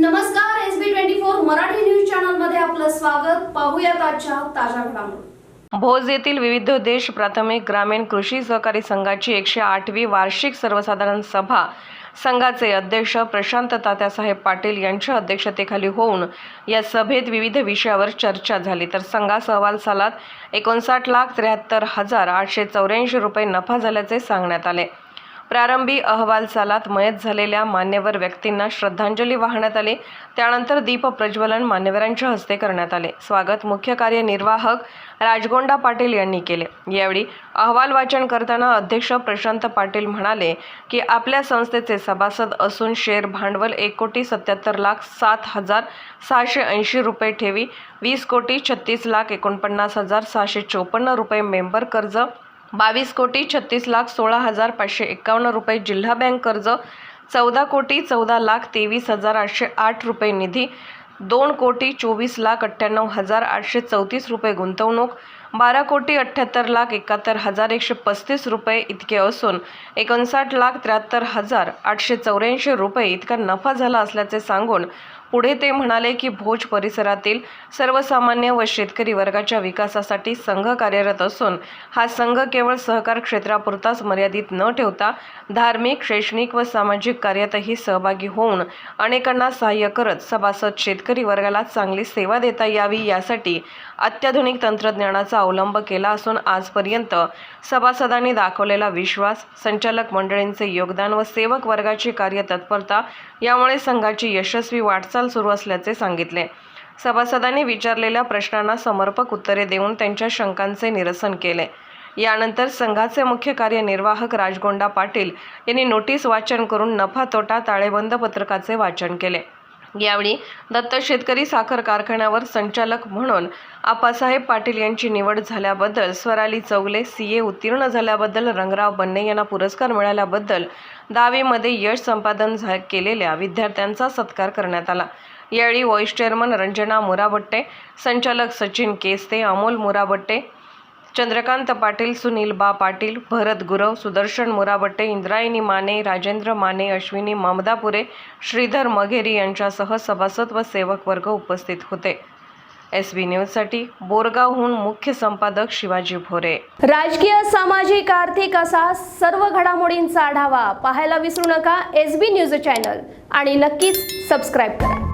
नमस्कार S B twenty four Marathi news चॅनलमध्ये आपलं स्वागत. पाहूयात आजच्या ताज्या घडामोडी. भोज येथील विविध देश प्राथमिक ग्रामीण कृषी सहकारी संघाची एकशे आठवी वार्षिक सर्वसाधारण सभा संघाचे अध्यक्ष प्रशांत तात्यासाहेब पाटील यांच्या अध्यक्षतेखाली होऊन या सभेत विविध विषयावर चर्चा झाली. तर संघास अहवाल सालात एकोणसाठ लाख त्र्याहत्तर हजार आठशे चौऱ्याऐंशी रुपये नफा झाल्याचे सांगण्यात आले. प्रारंभी अहवाल सालात मयत झालेल्या मान्यवर व्यक्तींना श्रद्धांजली वाहण्यात आली. त्यानंतर दीप प्रज्वलन मान्यवरांच्या हस्ते करण्यात आले. स्वागत मुख्य कार्यनिर्वाहक राजगोंडा पाटील यांनी केले. यावेळी अहवाल वाचन करताना अध्यक्ष प्रशांत पाटील म्हणाले की आपल्या संस्थेचे सभासद असून शेअर भांडवल एक कोटी सत्याहत्तर लाख सात हजार सहाशे ऐंशी रुपये ठेवी वीस कोटी छत्तीस लाख एकोणपन्नास हजार सहाशे चोपन्न रुपये मेंबर कर्ज बावीस कोटी छत्तीस लाख सोळा हजार पाचशे एक्कावन्न रुपये जिल्हा बँक कर्ज चौदा कोटी चौदा लाख तेवीस हजार आठशे आठ रुपये निधी दोन कोटी चोवीस लाख अठ्ठ्याण्णव हजार आठशे चौतीस रुपये गुंतवणूक बारा कोटी अठ्ठ्याहत्तर लाख एकाहत्तर हजार एकशे पस्तीस रुपये इतके असून एकोणसाठ लाख त्र्याहत्तर हजार आठशे चौऱ्याऐंशी रुपये इतका नफा झाला असल्याचे सांगून पुढे ते म्हणाले की भोज परिसरातील सर्वसामान्य व शेतकरी वर्गाच्या विकासासाठी संघ कार्यरत असून हा संघ केवळ सहकार क्षेत्रापुरताच मर्यादित न ठेवता धार्मिक शैक्षणिक व सामाजिक कार्यातही सहभागी होऊन अनेकांना सहाय्य करत सभासद शेतकरी वर्गाला चांगली सेवा देता यावी यासाठी अत्याधुनिक तंत्रज्ञानाचा अवलंब केला असून आजपर्यंत सभासदांनी दाखवलेला विश्वास संचालक मंडळींचे योगदान व सेवक वर्गाची कार्यतत्परता यामुळे संघाची यशस्वी वाटचाल सुरू असल्याचे सांगितले. सभासदांनी विचारलेल्या प्रश्नांना समर्पक उत्तरे देऊन त्यांच्या शंकांचे निरसन केले. यानंतर संघाचे मुख्य कार्यनिर्वाहक राजगोंडा पाटील यांनी नोटीस वाचन करून नफा तोटा ताळेबंद पत्रकाचे वाचन केले. यावेळी दत्त शेतकरी साखर कारखान्यावर संचालक म्हणून आप्पासाहेब पाटील यांची निवड झाल्याबद्दल स्वराली चौगले सी ए उत्तीर्ण झाल्याबद्दल रंगराव बन्ने यांना पुरस्कार मिळाल्याबद्दल दहावीमध्ये यश संपादन झा केलेल्या विद्यार्थ्यांचा सत्कार करण्यात आला. यावेळी व्हाईस चेअरमन रंजना मुराबट्टे संचालक सचिन केस्ते अमोल मुराबट्टे चंद्रकांत पाटील सुनील बा पाटील भरत गुरव सुदर्शन मुराबट्टे इंद्रायणी माने राजेंद्र माने अश्विनी ममदापुरे श्रीधर मघेरी यांच्यासह सभासद व सेवक वर्ग उपस्थित होते. एस बी न्यूजसाठी बोरगावहून मुख्य संपादक शिवाजी भोरे. राजकीय सामाजिक आर्थिक असा सर्व घडामोडींचा आढावा पाहायला विसरू नका एस बी न्यूज चॅनल आणि नक्कीच सबस्क्राईब करा.